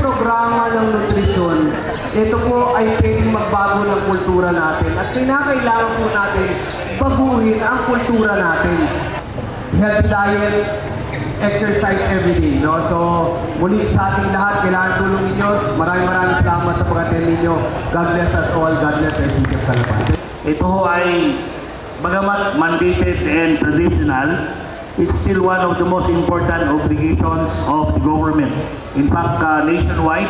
programa ng nutrisyon, ito po ay pwedeng magbago ng kultura natin at kinakailangan po natin baguhin ang kultura natin. Healthy diet, exercise every day. No? So, muli sa ating lahat, kailangan tulong ninyo. Maraming maraming salamat sa pag-attend ninyo. God bless us all. God bless Calapan. Ito ho ay bagamat mandated and traditional, it's still one of the most important obligations of the government. In fact, uh, nationwide,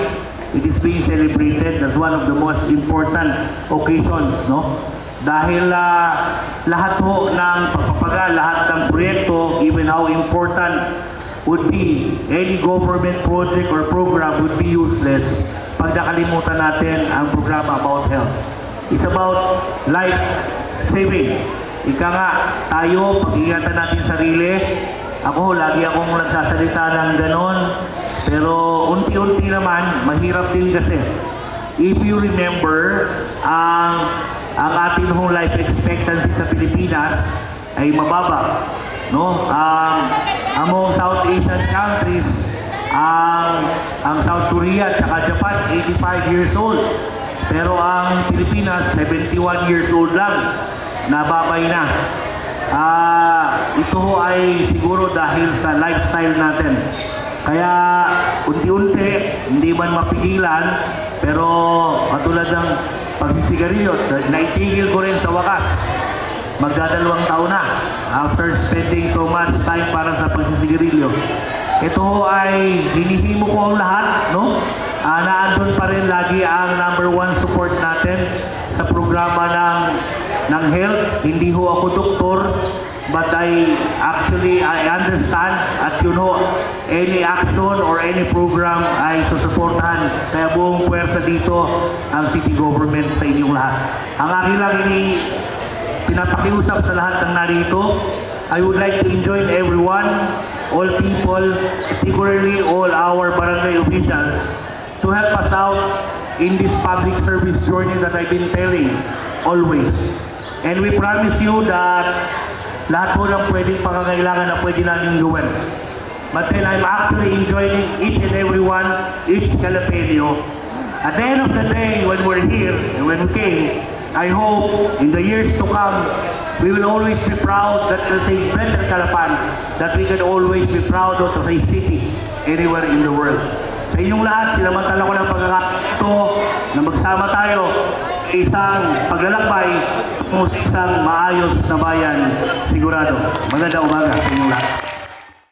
it is being celebrated as one of the most important occasions, no? Dahil ah, lahat ho ng pagpapagal, lahat ng proyekto, even how important would be any government project or program would be useless pag nakalimutan natin ang programa about health. It's about life saving. Ika nga, tayo, pag-ingatan natin sarili. Ako, lagi akong nagsasalita ng ganon. Pero unti-unti naman, mahirap din kasi. If you remember, ang ang ating hong life expectancy sa Pilipinas ay mababa. No? Ang among South Asian countries, ang ang South Korea at Japan 85 years old. Pero ang Pilipinas 71 years old lang. Nababay na. Ah, ito ho ay siguro dahil sa lifestyle natin. Kaya unti-unti, hindi man mapigilan, pero katulad ng pagsisigarilyo, naitigil ko rin sa wakas. Magdadalawang taon na after spending so much time para sa pagsisigarilyo. Ito ho ay hinihimo ko ang lahat, no? Ah, naandun pa rin lagi ang number one support natin sa programa ng ng health. Hindi ho ako doktor, but I actually I understand at you know any action or any program ay susuportahan. Kaya buong puwersa dito ang city government sa inyong lahat. Ang aking lang ini pinapakiusap sa lahat ng narito, I would like to join everyone, all people, particularly all our barangay officials, to help us out in this public service journey that I've been telling always. And we promise you that lahat po ng pwedeng pangangailangan na pwede namin gawin. But then I'm actually enjoying each and every one, each jalapeno. At the end of the day, when we're here and when we came, I hope in the years to come, we will always be proud that to say better Calapan, that we can always be proud of a city anywhere in the world. Sa inyong lahat, sinamantala ko ng pagkakato na magsama tayo isang paglalakbay sa isang maayos na bayan sigurado. Maganda umaga sa inyong lahat.